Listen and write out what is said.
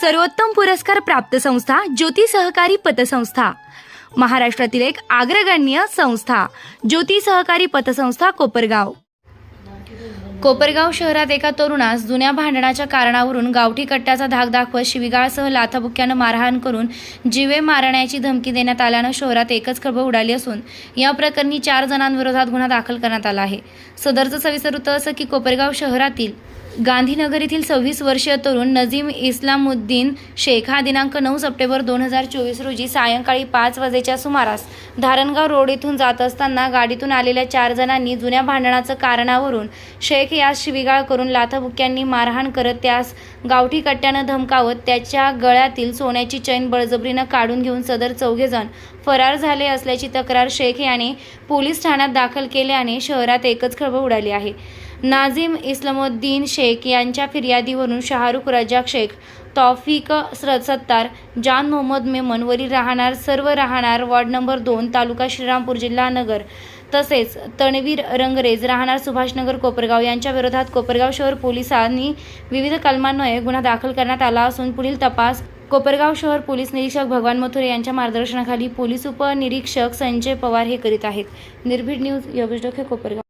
सर्वोत्तम पुरस्कार प्राप्त संस्था ज्योती सहकारी पतसंस्था. महाराष्ट्रातील एक अग्रगण्य संस्था ज्योती सहकारी पतसंस्था कोपरगाव. कोपरगाव शहरात एका तरुणास जुन्या भांडणाच्या कारणावरून गावठी कट्ट्याचा धाक दाखवत शिविगाळसह लाथाबुक्यानं मारहाण करून जीवे मारण्याची धमकी देण्यात आल्यानं शहरात एकच खळबळ उडाली असून या प्रकरणी चार जणांविरोधात गुन्हा दाखल करण्यात आला आहे. सदरचं सविस्तर वृत्त असं की कोपरगाव शहरातील गांधीनगर येथील सव्वीस वर्षीय तरुण नजीम इस्लामुद्दीन शेख हा दिनांक नऊ सप्टेंबर दोन हजार चोवीस रोजी सायंकाळी पाच वाजेच्या सुमारास धारणगाव रोड येथून जात असताना गाडीतून आलेल्या चार जणांनी जुन्या भांडणाचं कारणावरून शेख यास शिविगाळ करून लाथाबुक्यांनी मारहाण करत त्यास गावठी कट्ट्यानं धमकावत त्याच्या गळ्यातील सोन्याची चैन बळजबरीनं काढून घेऊन सदर चौघेजण फरार झाले असल्याची तक्रार शेख याने पोलीस ठाण्यात दाखल केल्याने शहरात एकच खळबळ उडाली आहे. नाझीम इस्लामुद्दीन शेख शेख यांच्या फिर्यादीवरून शाहरुख रजाक शेख तौफिक सत्तार जान मोहम्मद मेमन वरील राहणार सर्व राहणार वॉर्ड नंबर दोन तालुका श्रीरामपूर जिल्हा नगर. तसेच तणवीर रंगरेज राहणार सुभाषनगर कोपरगाव. यांच्या विरोधात कोपरगाव शहर पोलिसांनी विविध कलमान्वये गुन्हा दाखल करण्यात आला असून पुढील तपास कोपरगाव शहर पोलीस निरीक्षक भगवान मथुरे यांच्या मार्गदर्शनाखाली पोलीस उपनिरीक्षक संजय पवार हे करीत आहेत. निर्भीड न्यूज योगेश डोके कोपरगाव.